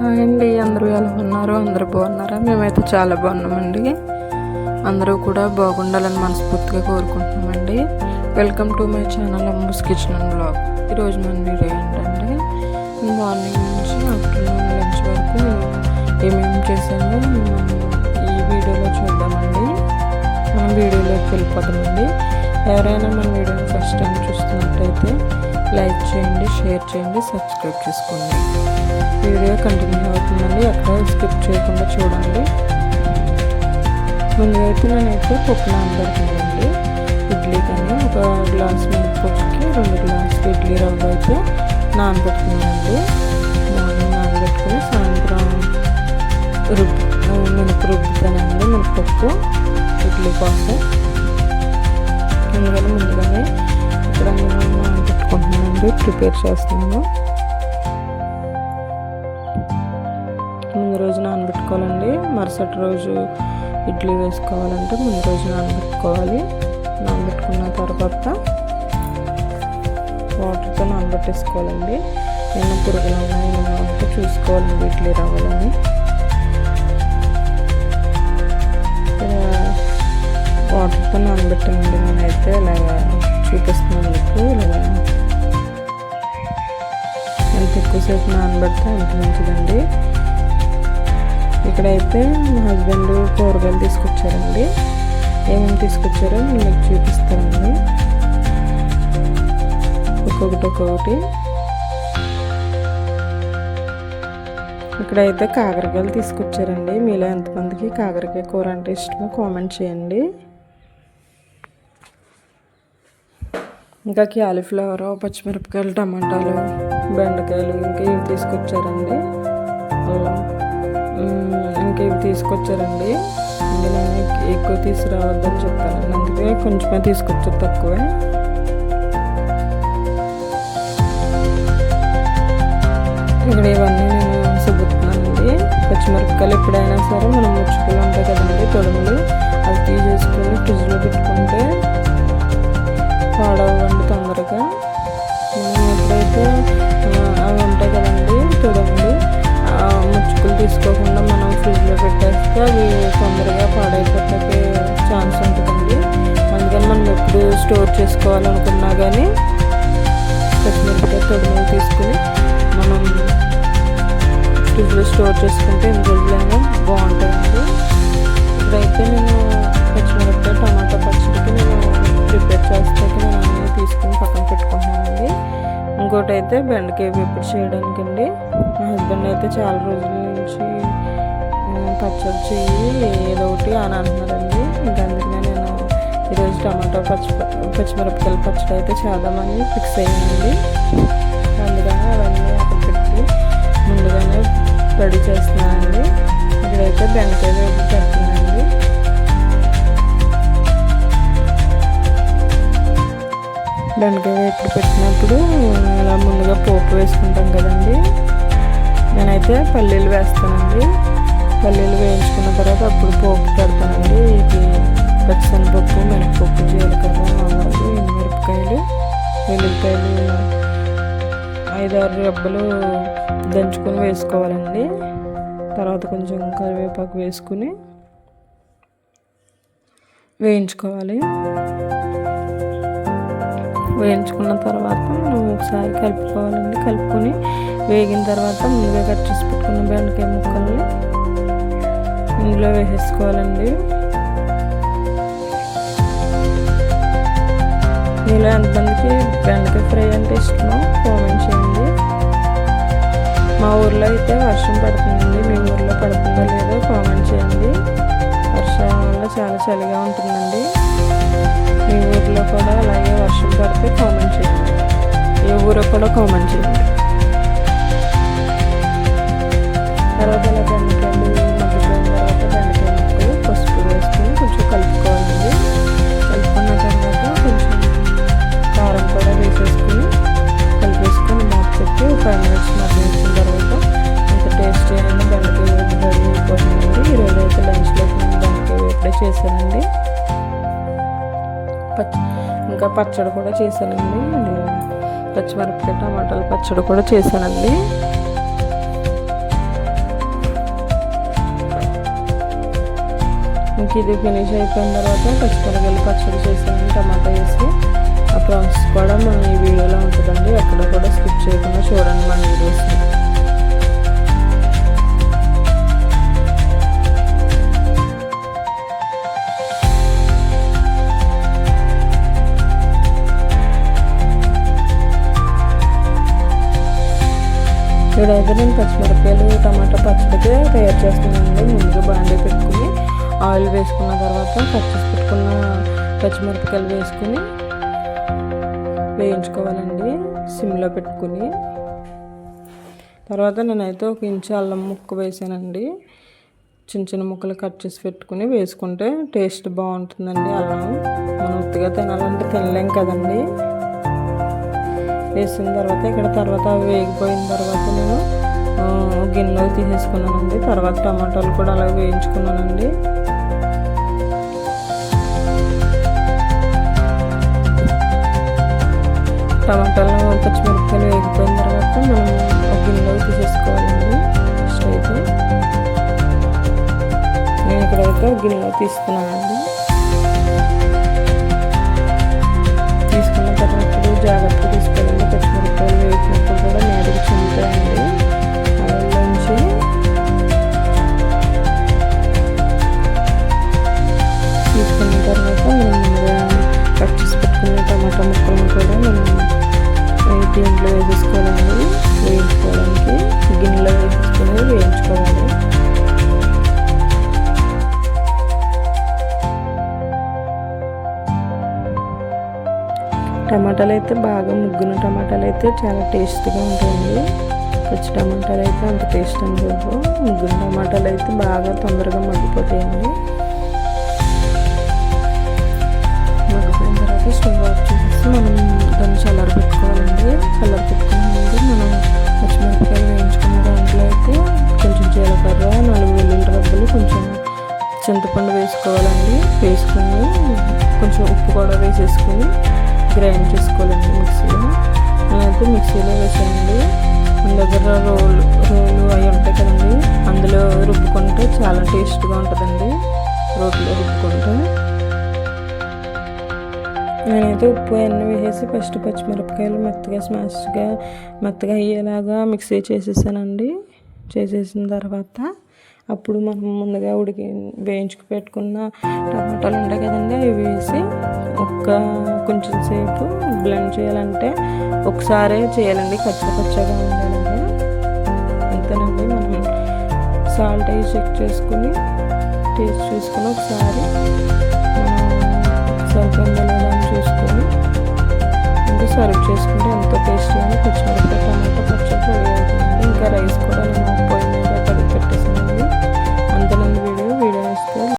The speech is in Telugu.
హాయ్ అండి అందరూ ఎలా ఉన్నారు? అందరూ బాగున్నారా? మేమైతే చాలా బాగున్నామండి. అందరూ కూడా బాగుండాలని మనస్ఫూర్తిగా కోరుకుంటున్నామండి. Welcome to my channel Ammu's kitchen and blog ఈరోజు మన వీడియో ఏంటంటే మార్నింగ్ నుంచి ఆఫ్టర్నూన్ లంచ్ వరకు ఏమేమి చేశామో మనం ఈ వీడియోలో చూద్దామండి. మనం వీడియోలోకి వెళ్ళిపోతామండి ఎవరైనా మన వీడియోని ఫస్ట్ టైం చూస్తున్నట్టయితే లైక్ చేయండి షేర్ చేయండి సబ్స్క్రైబ్ చేసుకోండి. వీడియో కంటిన్యూ అవుతుందండి. ఎక్కడ స్కిప్ చేయకుండా చూడండి. ముందుగా అయితే నేనైతే పప్పు నానబెడుతున్నానండి. ఇడ్లీ కానీ ఒక గ్లాస్ మినపప్పుకి రెండు గ్లాసులు ఇడ్లీ రవ్వ అయితే నానబెడుతున్నానండి. మార్నింగ్ నానబెట్టుకుని సాయంత్రం రుబ్బు మినప రుబ్బుతానండి. మినపప్పు ఇడ్లీ కోసం అందుకని ముందుగానే ఇక్కడ నేను నానబెట్టుకుంటున్నానండి. ప్రిపేర్ చేస్తున్నాను. రోజు నానబెట్టుకోవాలండి. మరుసటి రోజు ఇడ్లీ వేసుకోవాలంటే ముందు రోజు నానబెట్టుకోవాలి. నానబెట్టుకున్న తర్వాత వాటర్తో నానబెట్టేసుకోవాలండి. నిన్న పురుగులు ఉన్నాయి ఉంటే చూసుకోవాలండి ఇడ్లీ రవ్వలని. వాటర్తో నానబెట్టానండి నేనైతే. ఇలాగా చూపిస్తున్నాను మీకు. ఇలాగా ఎంత ఎక్కువసేపు నానబెడితే అంత మంచిదండి. ఇక్కడైతే మా హస్బెండ్ కూరగాయలు తీసుకొచ్చారండి. ఏమేమి తీసుకొచ్చారో నేను మీకు చూపిస్తానండి. ఒక్కొక్కటి ఒక్కొక్కటి. ఇక్కడైతే కాకరకాయలు తీసుకొచ్చారండి. మీలో ఎంతమందికి కాకరకాయ కూర అంటే ఇష్టమో కామెంట్ చేయండి. ఇంకా క్యాలీఫ్లవర్ పచ్చిమిరపకాయలు టమాటాలు బెండకాయలు ఇంకా ఇవి తీసుకొచ్చారండి? అల్లం ఇంకా ఇవి తీసుకొచ్చారండి. ఇంకా నేను ఎక్కువ తీసుకురావద్దని చెప్పానండి అందుకే కొంచెమే తీసుకొచ్చారు తక్కువే. ఇక్కడ ఇవన్నీ నేను సుబ్బుతున్నానండి. పచ్చిమిరపకాయలు ఎప్పుడైనా సరే మనం ముచ్చుకలు ఉంటాయి కదండి తొడుములు. అవి తీసేసుకొని ఫ్రిడ్జ్లో పెట్టుకుంటే చేసుకోవాలనుకున్నా కానీ పచ్చిమిరపకాయ తొడుములు తీసుకుని మనం ఫ్రిడ్జ్లో స్టోర్ చేసుకుంటే ఎన్ని రోజులైనా బాగుంటుందండి. ఇప్పుడైతే నేను పచ్చిమిరపకాయ టమాటా పచ్చడికి నేను ప్రిపేర్ చేస్తాకి నేను అన్నీ తీసుకుని పక్కన పెట్టుకుంటున్నానండి. ఇంకోటి అయితే బెండకాయ వేపుడు చేయడానికి అండి మా హస్బెండ్ అయితే చాలా రోజుల నుంచి పచ్చడి చేయి ఏదో ఒకటి అని అంటున్నారండి. ఇంకా అందుకని ఈరోజు టమాటో పచ్చి పచ్చిమిరపకాయల పచ్చడి అయితే చేద్దామని ఫిక్స్ అయ్యింది అందుకని అవన్నీ అక్కడ పెట్టి ముందుగానే రెడీ చేస్తున్నానండి. ఇక్కడైతే బెండకాయ వేపుడు పెడుతున్నానండి బెండకాయ వేపుడు పెట్టినప్పుడు అలా ముందుగా పోపు వేసుకుంటాం కదండి. నేనైతే పల్లీలు వేస్తానండి. పల్లీలు వేయించుకున్న తర్వాత అప్పుడు పోపు పెడతానండి. ఇది పచ్చిశనగపప్పు మినపప్పు జీలకర్ర ఆవాలు మిరపకాయలు వెల్లుల్లిపాయలు ఐదారు రెబ్బలు దంచుకొని వేసుకోవాలండి. తర్వాత కొంచెం కరివేపాకు వేసుకుని వేయించుకోవాలి. వేయించుకున్న తర్వాత మనం ఒకసారి కలుపుకోవాలండి. కలుపుకొని వేగిన తర్వాత ముందుగా కట్ చేసి పెట్టుకున్న బెండకాయ ముక్కల్ని ఇందులో వేసేసుకోవాలండి. మీలో ఎంతమందికి బెండకాయ ఫ్రై అంటే ఇష్టమో కామెంట్ చేయండి. మా ఊర్లో అయితే వర్షం పడుతుందండి. మీ ఊర్లో పడుతుందో లేదో కామెంట్ చేయండి. వర్షం వల్ల చాలా చలిగా ఉంటుందండి. మీ ఊర్లో కూడా అలాగే వర్షం పడితే కామెంట్ చేయండి. ఏ ఊరో కూడా కామెంట్ చేయండి. ఇంకా పచ్చడి కూడా చేశానండి. పచ్చిమిరపకాయ టమాటాల పచ్చడి కూడా చేశానండి. ఇంక ఇది ఫినిష్ అయిపోయిన తర్వాత పచ్చిమిరపకాయలు పచ్చడి చేశాను టమాటా వేసి. ఆ ప్రాసెస్ కూడా మనం ఈ వీడియోలో ఉంటుందండి. ఎక్కడ కూడా ఇదైతే నేను పచ్చిమిరపకాయలు టమాటా పచ్చడికి తయారు చేస్తున్నానండి. ముందుగా బాండీ పెట్టుకుని ఆయిల్ వేసుకున్న తర్వాత కట్ చేసి పెట్టుకున్న పచ్చిమిరపకాయలు వేసుకుని వేయించుకోవాలండి. సిమ్లో పెట్టుకుని. తర్వాత నేనైతే ఒక ఇంచు అల్లం ముక్క వేసానండి. చిన్న చిన్న ముక్కలు కట్ చేసి పెట్టుకుని వేసుకుంటే టేస్ట్ బాగుంటుందండి అల్లం. మనం ఉత్తిగా తినాలంటే తినలేం కదండి. వేసిన తర్వాత ఇక్కడ తర్వాత వేగిపోయిన తర్వాత నేను గిన్నెలో తీసేసుకున్నానండి. తర్వాత టమాటాలు కూడా అలా వేయించుకున్నానండి. టమాటాలు పచ్చిమిరపకాయలు వేగిపోయిన తర్వాత మనం ఒక గిన్నెలో తీసేసుకోవాలండి ఫస్ట్ అయితే నేను ఇక్కడైతే గిన్నెలో తీసుకున్నానండి. అయితే బాగా ముగ్గున టమాటాలు అయితే చాలా టేస్ట్గా ఉంటాయండి. పచ్చి టమాటాలు అయితే అంత టేస్ట్ ఉండదు. ముగ్గున టమాటాలు అయితే బాగా తొందరగా మగ్గిపోతాయండి. మగ్గిపోయిన తర్వాత స్టవ్ ఆఫ్ చేసేసి మనం దాన్ని చల్లర పెట్టుకోవాలండి. చల్లర పెట్టుకున్న ముందు మనం పచ్చిమిరపకాయలు వేయించుకున్న దాంట్లో అయితే కొంచెం జీలకర్ర నాలుగు వెల్లుల్లి రబ్బలు కొంచెం చింతపండు వేసుకోవాలండి. వేసుకుని కొంచెం ఉప్పు కూడా వేసేసుకుని గ్రైండ్ చేసుకోవాలండి మిక్సీలో. నేనైతే మిక్సీలో వేసానండి. మన దగ్గర రోలు రోలు అవి ఉంటాయి కదండి. అందులో రుబ్బుకుంటే చాలా టేస్ట్గా ఉంటుందండి. రోట్లో రుబ్బుకుంటే. నేనైతే ఉప్పు అన్నీ వేసేసి ఫస్ట్ పచ్చిమిరపకాయలు మెత్తగా స్మాష్గా మెత్తగా అయ్యేలాగా మిక్సీ చేసేసానండి. చేసేసిన తర్వాత అప్పుడు మనం ముందుగా ఉడికి వేయించుకు పెట్టుకున్న టమాటాలు ఉంటాయి కదండి అవి వేసి ఒక్క కొంచెం సేపు బ్లెండ్ చేయాలంటే ఒకసారే చేయాలండి కచ్చా కచ్చగా ఉండాలండి అంతేనండి మనం సాల్ట్ అవి చెక్ చేసుకుని టేస్ట్ చేసుకుని ఒకసారి సరిపోయిందో చూసుకొని ఇంకా సర్వ్ చేసుకుంటే ఎంతో టేస్ట్ పచ్చిమిరపకాయ టమాటా పచ్చడి ఇంకా రైస్ కూడా నేను podcast.